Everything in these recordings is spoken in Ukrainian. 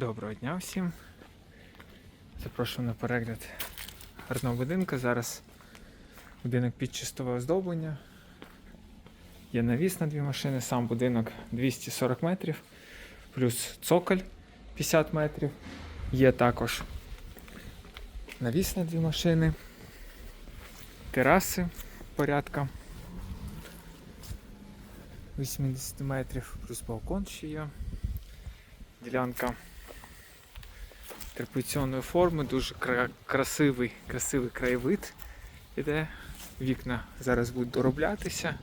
Доброго дня всім. Запрошую на перегляд гарного будинку. Зараз будинок під чистове оздоблення. Є навіс на дві машини, сам будинок 240 метрів, плюс цоколь 50 метрів. Є також навіс на дві машини, тераси порядка 80 метрів, плюс балкон ще є. Ділянка трапеційної форми, дуже кра- красивий, красивий краєвид іде. Вікна зараз будуть дороблятися.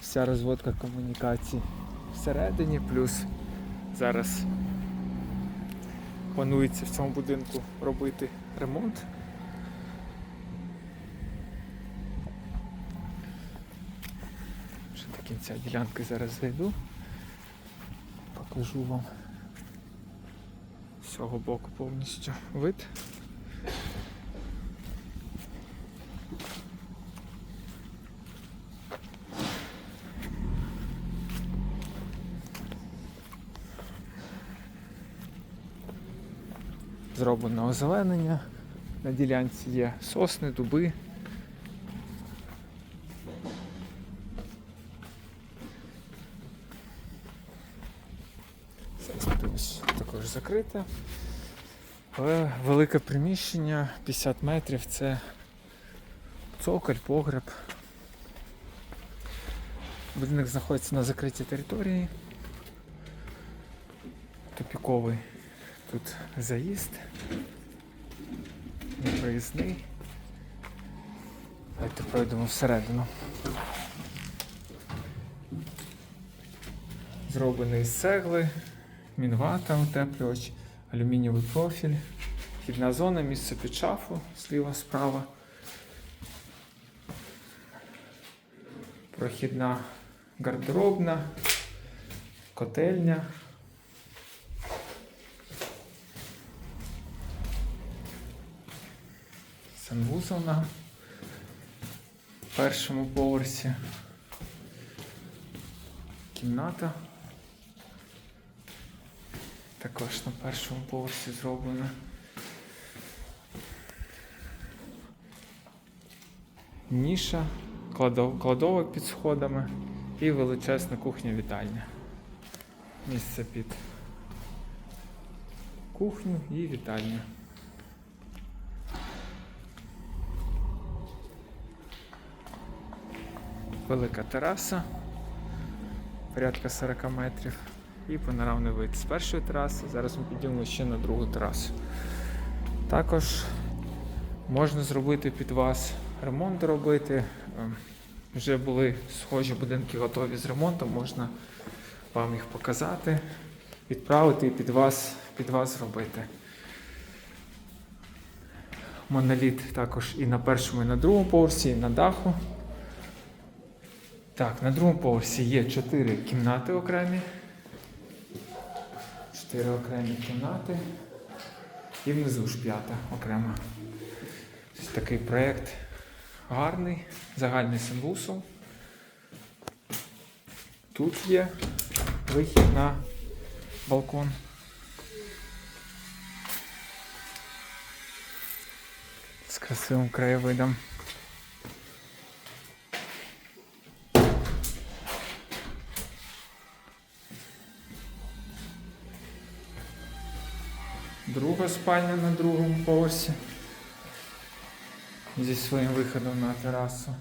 Вся розводка комунікацій всередині, плюс зараз планується в цьому будинку робити ремонт. Ще до кінця ділянки зараз зайду. Покажу вам з цього боку повністю вид. Зроблено озеленення. На ділянці є сосни, дуби. Подивимось, також закрите. Але велике приміщення, 50 метрів, це цоколь, погреб. Будинок знаходиться на закритій території. Тупіковий тут заїзд. Непроїзний. Давайте пройдемо всередину. Зроблений з цегли, мінвата, утеплювач, алюмінієвий профіль, вхідна зона, місце під шафу, зліва, справа. Прохідна гардеробна, котельня. Санвузол на першому поверсі. Кімната. Також на першому поверсі зроблена. Ніша, кладов- кладовок під сходами і величезна кухня-вітальня. Місце під кухню і вітальню. Велика тераса, порядка 40 метрів і панорамний вид з першої тераси. Зараз ми підійдемо ще на другу терасу. Також можна зробити під вас ремонт робити. Ем, Вже були схожі будинки готові з ремонтом, можна вам їх показати, відправити і під вас, під вас зробити. Моноліт також і на першому, і на другому поверсі, і на даху. Так, на другому поверсі є чотири кімнати окремі. Чотири окремі кімнати. І внизу ж п'ята окрема. Ось такий проєкт гарний, загальний санвусол. Тут є вихід на балкон. З красивим краєвидом. Друга спальня на другому поверсі. Зі своїм виходом на терасу.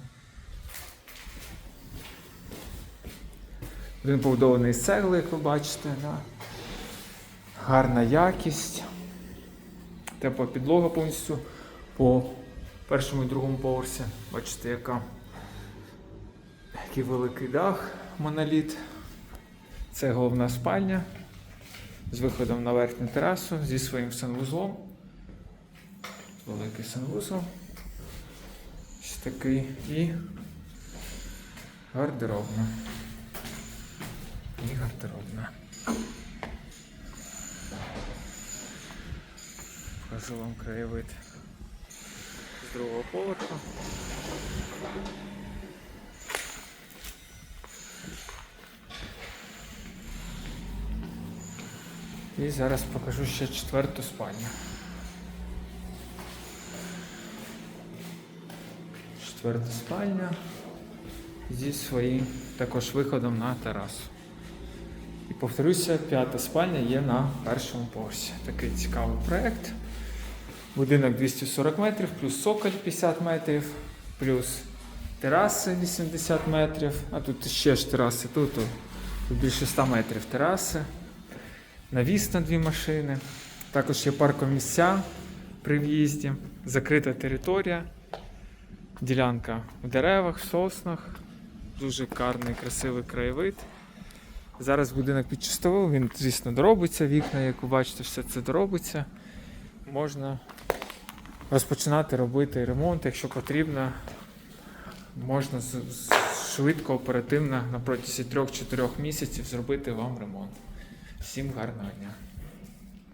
Він побудований з цегли, як ви бачите. Да? Гарна якість. Тепла підлога повністю по першому і другому поверсі. Бачите, яка, який великий дах, моноліт. Це головна спальня з виходом на верхню терасу зі своїм санвузлом. Великий санвузол. Ось такий і гардеробна. І гардеробна. Покажу вам краєвид з другого поверху. І зараз покажу ще четверту спальню. Четверта спальня зі своїм також виходом на терасу. І повторюся, п'ята спальня є на першому поверсі. Такий цікавий проєкт. Будинок 240 метрів, плюс соколь 50 метрів, плюс тераси 80 метрів, а тут ще ж тераси, тут, тут більше 100 метрів тераси, навіс на дві машини. Також є паркомісця при в'їзді, закрита територія, ділянка в деревах, в соснах, дуже гарний, красивий краєвид. Зараз будинок під чистовим, він, звісно, доробиться, вікна, як ви бачите, все це доробиться. Можна розпочинати робити ремонт, якщо потрібно. Можна швидко, оперативно на протязі 3-4 місяців зробити вам ремонт. Всім гарного дня!